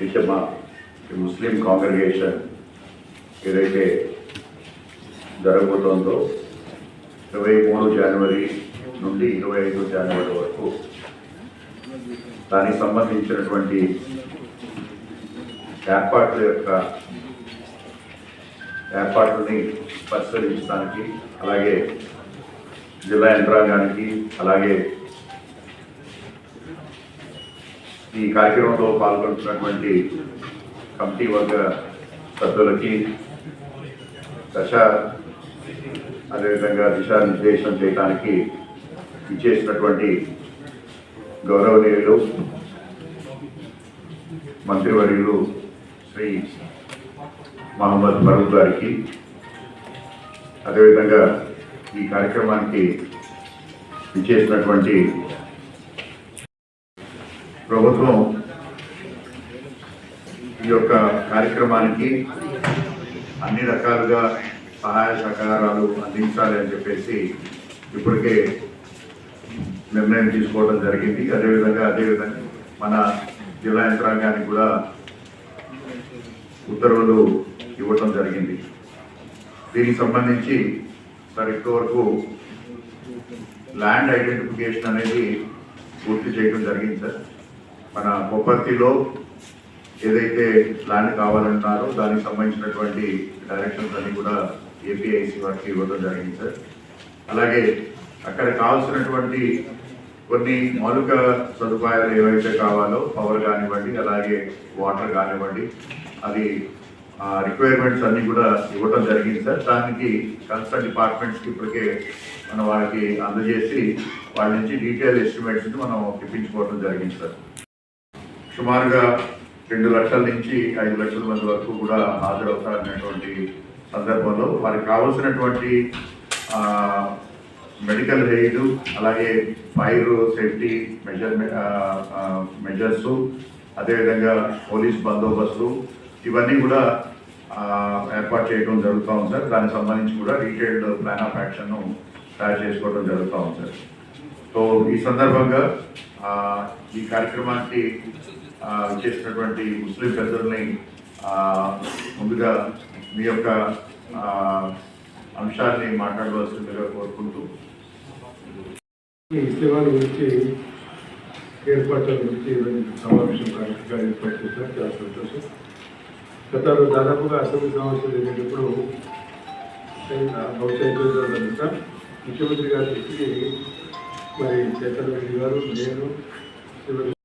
ఇషమ ముస్లిం congregation ఏదైతే జరగబోతోందో ఇరవై మూడు జనవరి నుండి ఇరవై ఐదు జనవరి వరకు దానికి సంబంధించినటువంటి ఏర్పాట్ల యొక్క ఏర్పాట్లని పరిశీలించడానికి అలాగే జిల్లా యంత్రాంగానికి అలాగే ఈ కార్యక్రమంలో పాల్గొంటున్నటువంటి కమిటీ వర్గ సభ్యులకి దశ అదేవిధంగా దిశానిర్దేశం చేయడానికి ఇచ్చేసినటువంటి గౌరవనీయులు మంత్రివర్యులు శ్రీ మహమ్మద్ ఫరూక్ గారికి అదేవిధంగా ఈ కార్యక్రమానికి ఇచ్చేసినటువంటి ప్రభుత్వం ఈ యొక్క కార్యక్రమానికి అన్ని రకాలుగా సహాయ సహకారాలు అందించాలి అని చెప్పేసి ఇప్పటికే నిర్ణయం తీసుకోవడం జరిగింది. అదేవిధంగా అదేవిధంగా మన జిల్లా యంత్రాంగానికి కూడా ఉత్తర్వులు ఇవ్వటం జరిగింది. దీనికి సంబంధించి సార్ వరకు ల్యాండ్ ఐడెంటిఫికేషన్ అనేది పూర్తి చేయడం జరిగింది సార్. మన కొప్పర్తిలో ఏదైతే ప్లాన్ కావాలంటున్నారో దానికి సంబంధించినటువంటి డైరెక్షన్స్ అన్ని కూడా ఏపీఐసి వారికి ఇవ్వడం జరిగింది సార్ అలాగే అక్కడ కావాల్సినటువంటి కొన్ని మౌలిక సదుపాయాలు ఏవైతే కావాలో పవర్ కానివ్వండి అలాగే వాటర్ కానివ్వండి అది రిక్వైర్మెంట్స్ అన్నీ కూడా ఇవ్వడం జరిగింది సార్ దానికి కన్సర్న్ డిపార్ట్మెంట్స్కి ఇప్పటికే మనం వాళ్ళకి అందజేసి వాళ్ళ నుంచి డీటెయిల్ ఎస్టిమేట్స్ని మనం తెప్పించుకోవడం జరిగింది సార్ సుమారుగా రెండు లక్షల నుంచి ఐదు లక్షల మంది వరకు కూడా హాజరవుతారనేటువంటి సందర్భంలో వారికి కావలసినటువంటి మెడికల్ ఎయిడ్ అలాగే ఫైర్ సేఫ్టీ మెజర్ మెజర్స్ అదేవిధంగా పోలీస్ బందోబస్తు ఇవన్నీ కూడా ఏర్పాటు చేయడం జరుగుతూ ఉంది సార్. దానికి సంబంధించి కూడా డీటెయిల్డ్ ప్లాన్ ఆఫ్ యాక్షన్ను తయారు చేసుకోవడం జరుగుతూ ఉంది సార్. సో ఈ సందర్భంగా ఈ కార్యక్రమానికి చేసినటువంటి ముస్లిం పెద్దల్ని ముందుగా మీ యొక్క అంశాన్ని మాట్లాడవలసిందిగా కోరుకుంటూ. ఈ గురించి ఏర్పాట్ల గురించి సమావేశం కార్యక్రమంగా ఏర్పాటు చేశారు? చాలా సంతోషం. గత దాదాపుగా అసెంబ్లీ సమావేశం జరిగేటప్పుడు బహుశా ముఖ్యమంత్రి గారి మరి చేతన్ రెడ్డి గారు నేను